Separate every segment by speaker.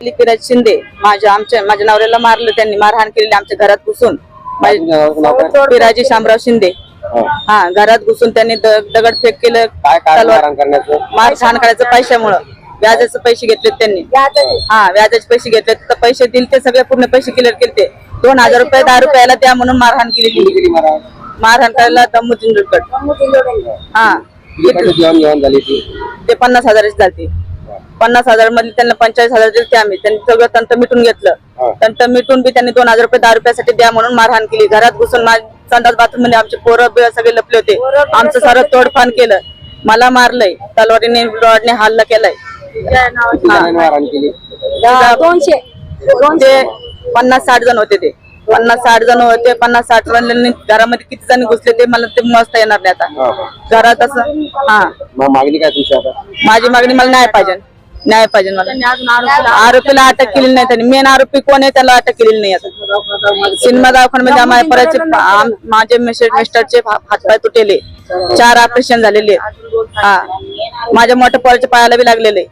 Speaker 1: लिपिराज शिंदे माझ्या आमच्या माझ्या नवऱ्याला मारलं त्यांनी मारहाण केलेली आमच्या घरात घुसून. पिराजी शामराव शिंदे. हा. घरात घुसून त्यांनी दगडफेक केलं
Speaker 2: मारहाण
Speaker 1: करायचं पैशामुळं. व्याजाचे पैसे घेतलेत त्यांनी. हा व्याजाचे पैसे घेतले तर पैसे दिले ते सगळे पूर्ण पैसे क्लिअर केले ते दोन हजार रुपये दहा रुपयाला द्या म्हणून मारहाण केलेली.
Speaker 2: किती मारहाण?
Speaker 1: करायला दम्मू कट हा.
Speaker 2: ती?
Speaker 1: पन्नास हजाराची झाली पन्नास हजारमध्ये त्यांना पंचेचाळीस हजार दिले ते आम्ही. त्यांनी सगळं तंट मिटून. घेतलं. तंट मिटून बी त्यांनी दोन हजार रुपये दहा रुपयासाठी द्या म्हणून मारहाण केली. घरात घुसून संडास बाथरूममध्ये आमचे पोरं बिरं सगळे लपले होते. आमचं सारं तोडफान केलं. मला मारलंय. तलवारीने रॉडने हल्ला केलाय.
Speaker 2: जणांनी मारहाण केली.
Speaker 1: दोनशे ते पन्नास साठ जण होते ते. पन्नास साठ जण होते पन्नास साठ जणांनी घरामध्ये किती जण घुसले ते मला ते मस्त येणार नाही आता. घरात असं हा.
Speaker 2: मग मागणी काय तुमची आता?
Speaker 1: माझी मागणी मला न्याय पाहिजे. न्याय पाहिजे मला. आरोपीला अटक केलेली नाही. त्यांनी. मेन आरोपी कोण आहे त्याला अटक केलेली नाही आता. सिनेमा दवाखान्यामध्ये आम्हाला परत आम- माझे मिस्टर मिस्टरचे हा- हातपाय तुटेले चार ऑपरेशन झालेले. हा. माझ्या मोठ्या पोराच्या पायाला बी लागलेले.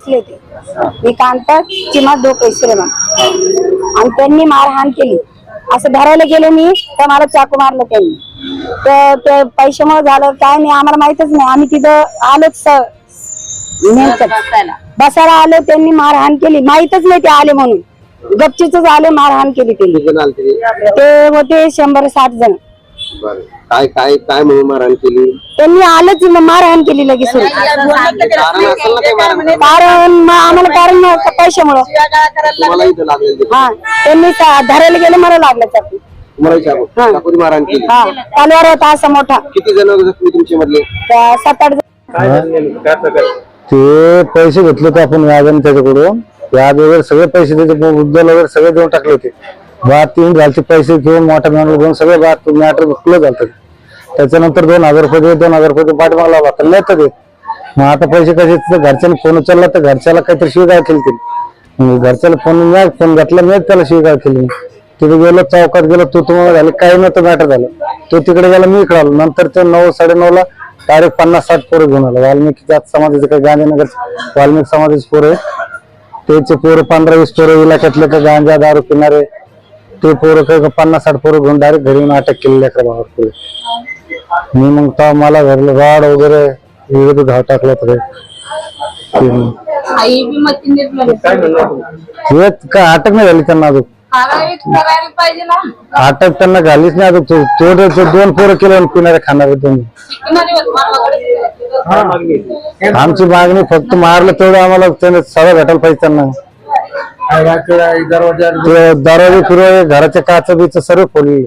Speaker 3: घेतले ते मी कांता चिमा डोके श्रीमान आणि त्यांनी मारहाण केली. असं धरायला गेले मी तर मला चाकू मारलं त्यांनी. तर ते पैशामुळे झालं काय नाही आम्हाला माहितच नाही. आम्ही तिथं आलोच. बसायला. आलो त्यांनी मारहाण केली. माहितच नाही ते आले म्हणून. गपचीच आले मारहाण केली त्यांनी.
Speaker 2: ते
Speaker 3: होते शंभर साठ जण.
Speaker 2: बरं. काय काय काय म्हणून मारहाण केली?
Speaker 3: त्यांनी आलंच मग मारहाण केली लगेच सुरू.
Speaker 2: कारण असेल ना काही मारहाण.
Speaker 3: कारण मग आम्हाला कारण नव्हतं पैशामुळं.
Speaker 2: तुम्हाला इथं लागलेलं ते.
Speaker 3: हा त्यांनी सा- धरायला गेले मला लागलं चाकू
Speaker 2: तुम्हाला चाकू चाकूची मारहाण केली.
Speaker 3: हा तलवार होता असा मोठा.
Speaker 2: किती जण जखमी तुमच्या मधले
Speaker 3: त्या सात आठ जण.
Speaker 4: ते पैसे घेतले होते आपण व्याजाने त्याच्याकडून. व्याज वगैरे सगळे पैसे त्याचे मुद्दल वगैरे सगळे देऊन टाकले होते. बात तीन झालते पैसे घेऊन मोठ्या मॅनला घेऊन सगळे बात मॅटर क्लोज झालं त्याच्यानंतर दोन हजार रुपये दे दोन हजार रुपये दे पाठमागला तर नाही तर मग आता पैसे कसे घरच्यानं फोन उचलला तर घरच्याला काहीतरी शिवगाळ केली ते. घरच्याला फोन नाही फोन घेतला मी त्याला शिवगाळ केली. तिथे गेलो चौकात गेलो तू तुम्हाला झालं काही नव्हतं मॅटर झालं. तो तिकडे गेला मी इकडे आलो. नंतर ते नऊ साडे ला डायरेक्ट पन्नास साठ पोरं घेऊन आलो. वाल्मिकी जात समाजाचे काही गांधीनगर वाल्मिकी समाजाचे पोरं त्याचे पोरं पंधरा वीस पोरं इलाक्यातले का गांजा दारू पिणारे ते पोरं काही पन्नास साठ पोरं घेऊन डायरेक्ट घरी येऊन अटक केली लेकरा भावावर पुढे मी मग तेव्हा मला घरलं रॉड वगैरे विविध घाव टाकलं होतं. ते- हे काय अटक नाही झाली त्यांना अजून. अटक त्यांना झालीच नाही अजून. तो- तेवढे ते दोन पोरं केलं आणि पिणारे खाणारे दोन? आमची मागणी फक्त मारलं तेवढं आम्हाला त्याने सगळं भेटायला पाहिजे त्यांना. ते दरवाजे फिरवाजे घराच्या काच बीच सर्व फोडली